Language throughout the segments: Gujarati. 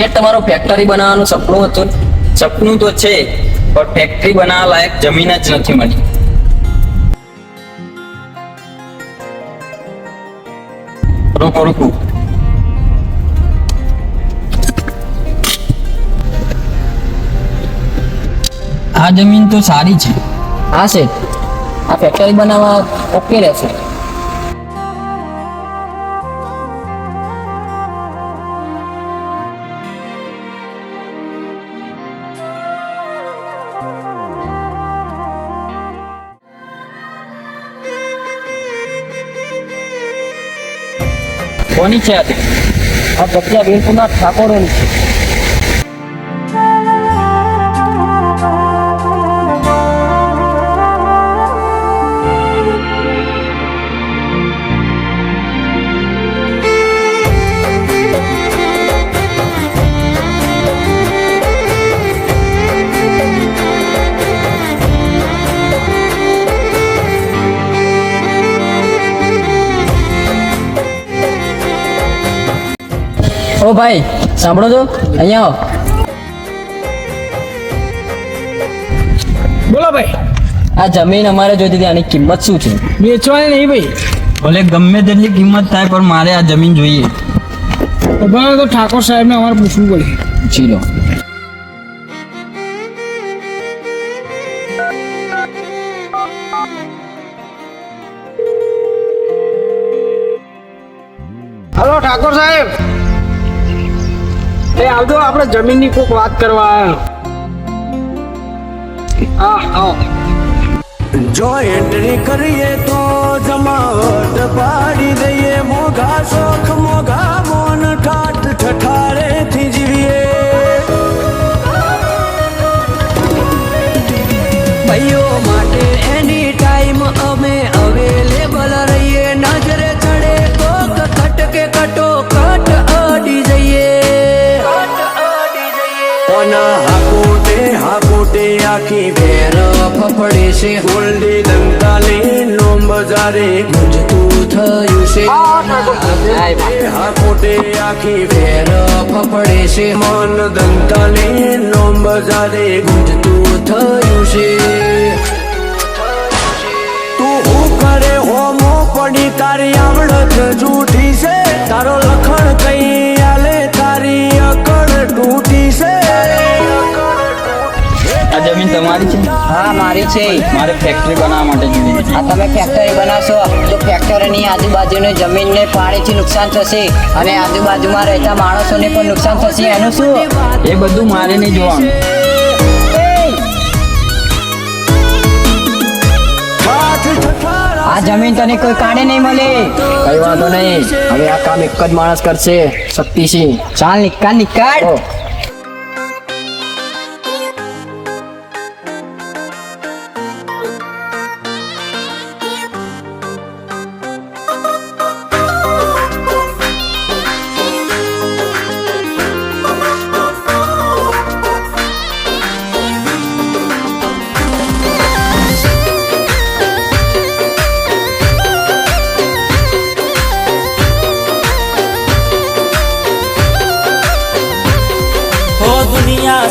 શેઠ તમારું ફેક્ટરી બનાવવાનું સપનું હતું? સપનું તો છે પણ ફેક્ટરી બનાવવા લાયક જમીન જ નથી મળી. રોકો રોકો આ જમીન તો સારી છે. હા શેઠ આ ફેક્ટરી બનાવવા ઓકે રહેશે. કોની છે આ? આ જગ્યા વીરપુરના ઠાકોરોની છે ઓ ભાઈ સાંભળો તો અહીંયા આવો. બોલો ભાઈ. આ જમીન અમારે જોઈતી હતી આની કિંમત શું છે? વેચવાની નહીં ભાઈ. ભલે ગમે તેટલી કિંમત થાય પણ મારે આ જમીન જોઈએ. તો ઠાકોર સાહેબને અમારે પૂછવું પડે. પૂછી લો. હલો ઠાકોર સાહેબ. એ આવજો આપણે જમીનની કોઈક વાત કરવા આવો. જો એન્ટ્રી કરીએ તો જમાવટ પાડી દઈએ. મોઘા શોખ, મોઘા મોન ઠાટ ઠઠારે થી જીવીએ. ભાઈઓ માટે એની ટાઈમ અમે અવેલેબલ રહીએ. નજરે ઓના હાકોટે હાકોટે આખી વેર ફફડે છે. ગોલ્ડી દંતાલી નો બજારે ગુંજતું થયું છે. હાકોટે આખી વેર ફફડે છે. મન દંતાલી નો બજારે ગુંજતું થયું છે. તું હું કરે હોમો પડી તારી આવડત જૂઠી છે. તારો લખણ તમારી છે? હા મારી છે. મારે ફેક્ટરી બનાવવા માટે જોઈએ. આ તમે ફેક્ટરી બનાવશો તો ફેક્ટરીની આજુબાજુની જમીનને પાણીથી નુકસાન થશે અને આજુબાજુમાં રહેતા માણસોને પણ નુકસાન થશે. એનું શું? એ બધું મારે નહીં જોવાનું. આ જમીન તને કોઈ કાઢે નહીં મળે. કઈ વાંધો નહીં. હવે આ કામ એક જ માણસ કરશે. શક્તિસિંહ ચાલ નિકાલ નિકાલ.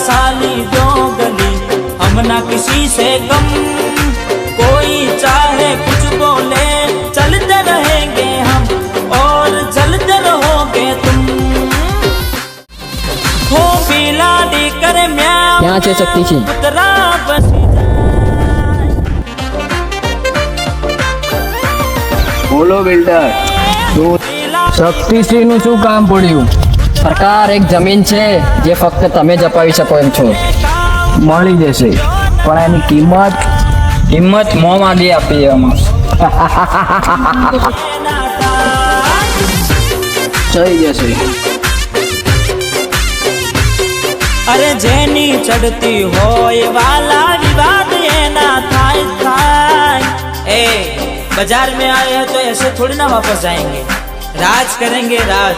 साली दो गली हम ना किसी से कम कोई चाहे कुछ बोले चलते रहेंगे हम और चलते रहोगे तुम हो बिलाड़ी करे म्याऊं ક્યાં છે શક્તિસિંહ कुतरा बस બોલો બિલ્ડર શક્તિસિંહ નું શું કામ પડ્યું સરકાર એક જમીન છે જે ફક્ત તમે જ અપાવી શકો એમ છો મળી જશે પણ એની કિંમત કિંમત મોં માંગી આપી દેવામાં થઈ જશે અરે જેની ચડતી હોય વાલા વિવાદ એના થાય થાય ए बाजार में आए हैं तो ऐसे थोड़ी ना वापस जाएंगे राज करेंगे राज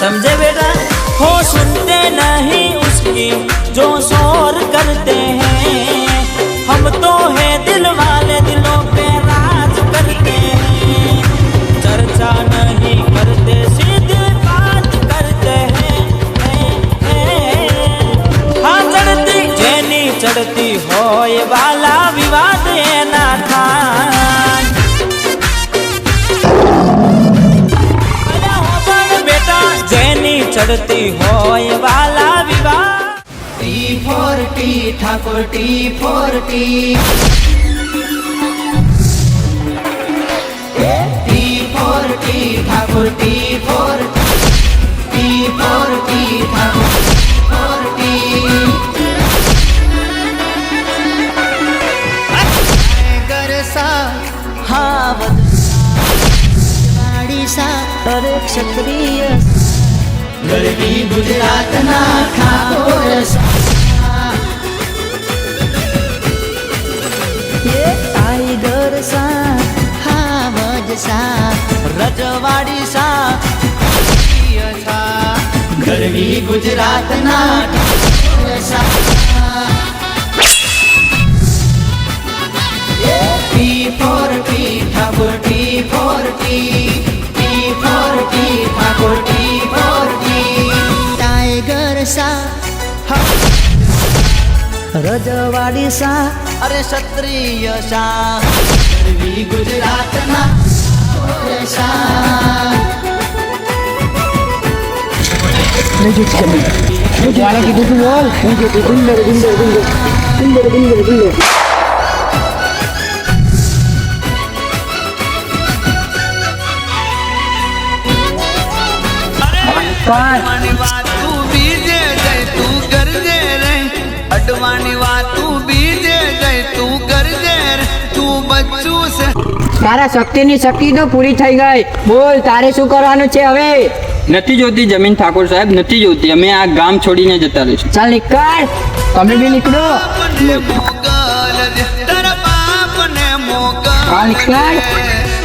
समझे बेटा हो सुनते नहीं उसकी जो शोर करते हैं। हम तो है दिल वाले दिलों पे राज करते हैं। चर्चा नहीं करते, सीधे बात करते हैं हाँ चढ़ती जैनी चढ़ती हो ये वाला ચડતી હોય વાલા વિવા T for T, Thakor T, for T. T for T, Thakor T, for T for T, Thakor ગરબી ગુજરાતના ઠાકોર ટાઈગર સા હાવજ સા રજવાડી સા ક્ષત્રિય સા ગરબી ગુજરાતના ઠાકોર સા T for T Thakor T for T T for T રજવાડી સા અરે ક્ષત્રિય સા ગરવી ગુજરાતના ઠાકોર અડવાની વાત તું બીજે જઈ તું કરજે તું બચ્ચું છે. તારા શક્તિની શક્તિ તો પૂરી થઈ ગઈ. બોલ તારે શું કરવાનું છે હવે? નથી જોતી જમીન ઠાકોર સાહેબ નથી જોતી. અમે આ ગામ છોડીને જતા રહીશું. ચાલ નીકળ. તમે બી નીકળો. બાપને તારા બાપને મોગલ નીકળ.